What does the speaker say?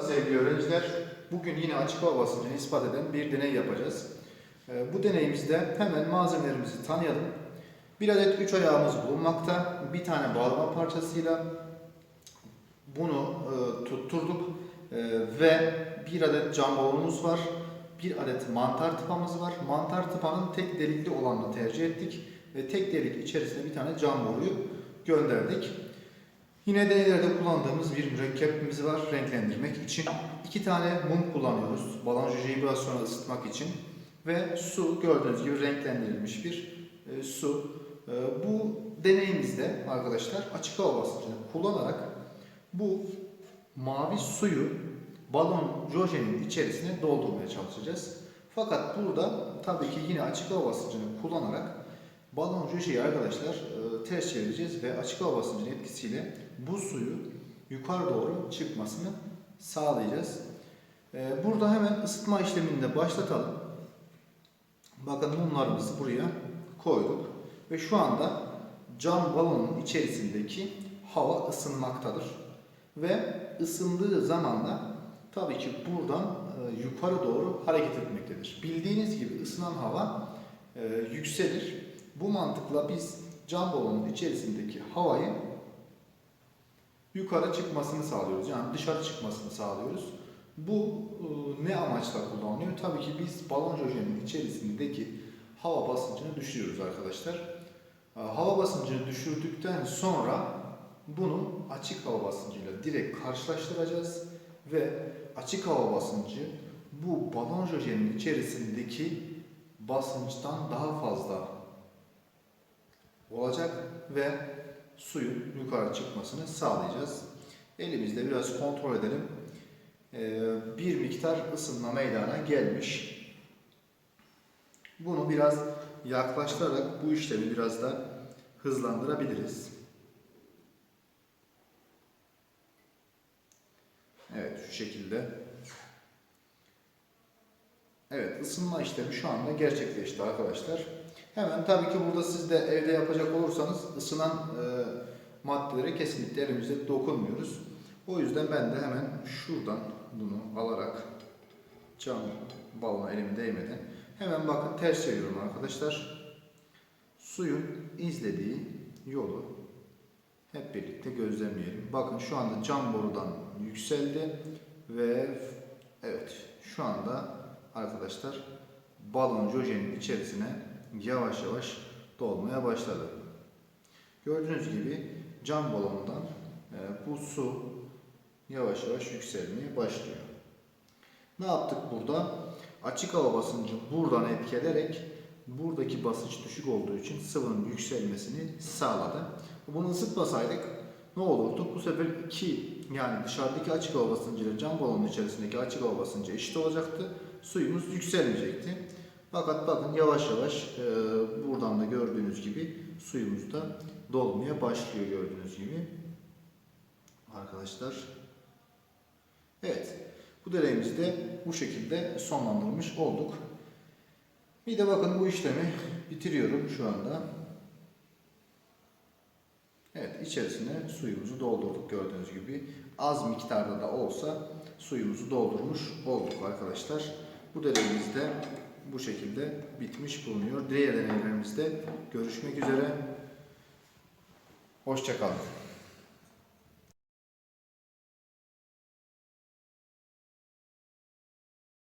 Sevgili öğrenciler, bugün yine açık hava basıncını ispat eden bir deney yapacağız. Ee, Bu deneyimizde hemen malzemelerimizi tanıyalım. Bir adet üç ayağımız bulunmakta. Bir tane bağlama parçasıyla bunu e, tutturduk E, ve bir adet cam balonumuz var. Bir adet mantar tıpamız var. Mantar tıpanın tek delikli olanını tercih ettik ve tek delik içerisine bir tane cam boruyu gönderdik. Yine deneylerde kullandığımız bir mürekkebimiz var renklendirmek için. İki tane mum kullanıyoruz balon jöjeyi biraz sonra ısıtmak için. Ve su gördüğünüz gibi renklendirilmiş bir e, su. E, bu deneyimizde arkadaşlar açık hava basıncını kullanarak bu mavi suyu balon jöjenin içerisine doldurmaya çalışacağız. Fakat burada tabii ki yine açık hava basıncını kullanarak balon jöjeyi arkadaşlar e, ters çevireceğiz ve açık hava basıncının etkisiyle bu suyu yukarı doğru çıkmasını sağlayacağız. E, burada hemen ısıtma işlemini de başlatalım. Bakın mumlarımızı buraya koyduk ve şu anda cam balonun içerisindeki hava ısınmaktadır. Ve ısındığı zaman da tabii ki buradan e, yukarı doğru hareket etmektedir. Bildiğiniz gibi ısınan hava e, yükselir. Bu mantıkla biz cam balonun içerisindeki havayı yukarı çıkmasını sağlıyoruz. Yani dışarı çıkmasını sağlıyoruz. Bu e, ne amaçla kullanılıyor? Tabii ki biz balon jöjenin içerisindeki hava basıncını düşürüyoruz arkadaşlar. E, Hava basıncını düşürdükten sonra bunu açık hava basıncıyla direkt karşılaştıracağız ve açık hava basıncı bu balon jöjenin içerisindeki basınçtan daha fazla olacak ve suyun yukarı çıkmasını sağlayacağız. Elimizde biraz kontrol edelim. Ee, bir miktar ısınma meydana gelmiş. Bunu biraz yaklaştırarak bu işlemi biraz da hızlandırabiliriz. Evet şu şekilde. Evet ısınma işlemi şu anda gerçekleşti arkadaşlar. Hemen tabii ki burada siz de evde yapacak olursanız ısınan e, maddelere kesinlikle elimizde dokunmuyoruz. O yüzden ben de hemen şuradan bunu alarak cam balona elimi değmeden hemen bakın ters çeviriyorum arkadaşlar. Suyun izlediği yolu hep birlikte gözlemleyelim. Bakın şu anda cam borudan yükseldi ve evet şu anda arkadaşlar balon jöjenin içerisine yavaş yavaş dolmaya başladı. Gördüğünüz gibi cam balondan e, bu su yavaş yavaş yükselmeye başlıyor. Ne yaptık burada? Açık hava basıncı buradan etkilerek buradaki basınç düşük olduğu için sıvının yükselmesini sağladı. Bunu ısıtmasaydık ne olurdu? Bu sefer iki yani dışarıdaki açık hava basıncı ile cam balonun içerisindeki açık hava basıncı eşit olacaktı. Suyumuz yükselmeyecekti. Fakat bakın yavaş yavaş e, buradan da gördüğünüz gibi suyumuz da dolmaya başlıyor gördüğünüz gibi. Arkadaşlar. Evet. Bu deneyimizi de bu şekilde sonlandırmış olduk. Bir de bakın bu işlemi bitiriyorum şu anda. Evet içerisine suyumuzu doldurduk gördüğünüz gibi. Az miktarda da olsa suyumuzu doldurmuş olduk arkadaşlar. Bu deneyimiz de bu şekilde bitmiş bulunuyor. Diğer deneylerimizde görüşmek üzere. Hoşçakalın.